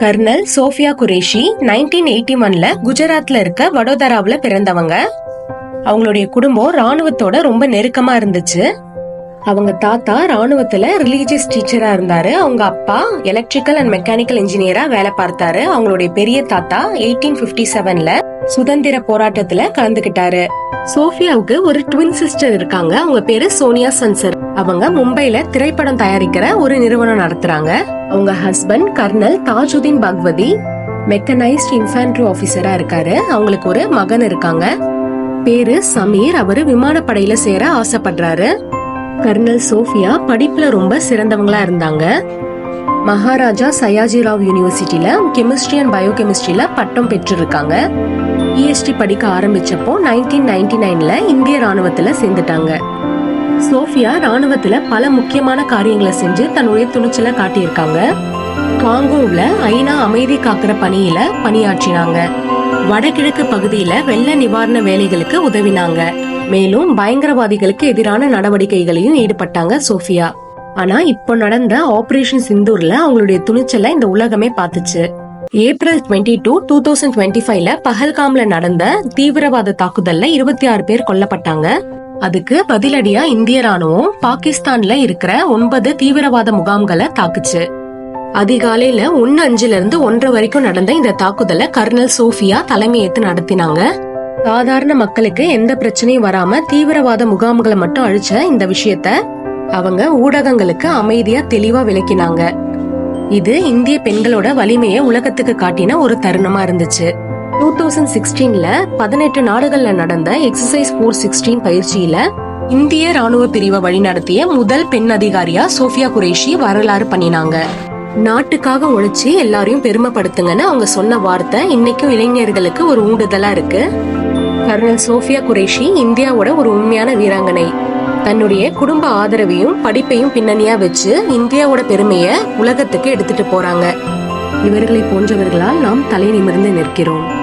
Colonel Sofiya Qureshi nineteen eighty ஒன்ல குஜராத்ல இருக்க வடோதராவுல பிறந்தவங்க. அவங்களுடைய குடும்பம் ராணுவத்தோட ரொம்ப நெருக்கமா இருந்துச்சு. அவங்க தாத்தா ராணுவத்துல ரிலீஜியஸ் டீச்சரா இருந்தாரு. அவங்க அப்பா எலக்ட்ரிக்கல் அண்ட் மெக்கானிக்கல் இன்ஜினியரா வேலை பார்த்தாரு. அவங்களுடைய பெரிய தாத்தா எயிட்டீன் பிப்டி செவன்ல சுதந்திர போராட்டத்துல கலந்துகிட்டாரு. சோஃபியாவுக்கு ஒரு ட்வின் சிஸ்டர் இருக்காங்க. அவங்க பேரு சோனியா சன்சர். அவங்க மும்பைல திரைப்படம் தயாரிக்கிற ஒரு நிறுவனம் நடத்துறாங்க. அவங்க husband colonel Tajuddin Bhagwati mechanised infantry ஆபீசரா இருக்காரு. அவங்களுக்கு ஒரு மகன் இருக்காங்க. பேரு சமீர். அவரு விமானப்படையில சேர ஆசைப்படுறாரு. கர்னல் சோஃபியா படிப்புல ரொம்ப சிறந்தவங்களா இருந்தாங்க. மகாராஜா சயாஜிராவ் யூனிவர்சிட்டியில கெமிஸ்ட்ரி அண்ட் பயோகெமிஸ்ட்ரியில பட்டம் பெற்றிருக்காங்க. இஎஸ்டி படிக்க ஆரம்பிச்சப்போ நைன்டீன் நைன்டி நைன்ல இந்திய ராணுவத்துல சேர்ந்துட்டாங்க. சோஃபியா ராணுவத்துல பல முக்கியமான காரியங்களை செஞ்சு தன்னுடைய துணிச்சலை காட்டியிருக்காங்க. காங்கோவில் ஐநா அமைதி காக்கிற பணியில பணியாற்றினாங்க. வடகிழக்கு பகுதியில வெள்ள நிவாரண வேலைகளுக்கு உதவினாங்க. மேலும் பயங்கரவாதிகளுக்கு எதிரான நடவடிக்கைகளையும் ஈடுபட்டாங்க சோஃபியா. ஆனா இப்போ நடந்த ஆபரேஷன் சிந்தூர்ல அவங்களுடைய துணிச்சலை இந்த உலகமே பார்த்துச்சு. April twenty two two thousand twenty ஃபைவ்ல பஹல்காம்ல நடந்த தீவிரவாத தாக்குதல்ல இருபத்தி ஆறு பேர் கொல்லப்பட்டாங்க. அதுக்கு பதிலடியா இந்திய ராணுவம் பாகிஸ்தான்ல இருக்கிற ஒன்பது தீவிரவாத முகாம்களை தாக்குச்சு. அதிகாலையில ஒன்னு அஞ்சுல இருந்து ஒன்றரை வரைக்கும் நடந்த இந்த தாக்குதலை கர்னல் சோஃபியா தலைமையேற்று நடத்தினாங்க. சாதாரண மக்களுக்கு எந்த பிரச்சனையும் வராம தீவிரவாத முகாம்களை மட்டும் அழிச்ச இந்த விஷயத்த அவங்க ஊடகங்களுக்கு அமைதியா தெளிவா விளக்கினாங்க. இது இந்திய பெண்களோட வலிமையை உலகத்துக்கு காட்டின ஒரு தருணமா இருந்துச்சு. டூ தௌசண்ட் சிக்ஸ்டீன்ல பதினெட்டு நாடுகள்ல நடந்த எக்ஸசைஸ் ஃபோர் சிக்ஸ்டீன் பயிற்சியில இந்திய ராணுவ பிரிவை வழிநடத்திய முதல் பெண் அதிகாரியா சோஃபியா குரேஷி வரலாறு பண்ணினாங்க. நாட்டுக்காக உழைச்சி எல்லாரையும் பெருமைப்படுத்துங்கன்னு அவங்க சொன்ன வார்த்தை இன்னைக்கும் இளைஞர்களுக்கு ஒரு ஊண்டுதலா இருக்கு. கர்னல் சோஃபியா குரேஷி இந்தியாவோட ஒரு உண்மையான வீராங்கனை. தன்னுடைய குடும்ப ஆதரவையும் படிப்பையும் பின்னணியா வச்சு இந்தியாவோட பெருமையை உலகத்துக்கு எடுத்துட்டு போறாங்க. இவர்களை போன்றவர்களால் நாம் தலை நிமிர்ந்து நிற்கிறோம்.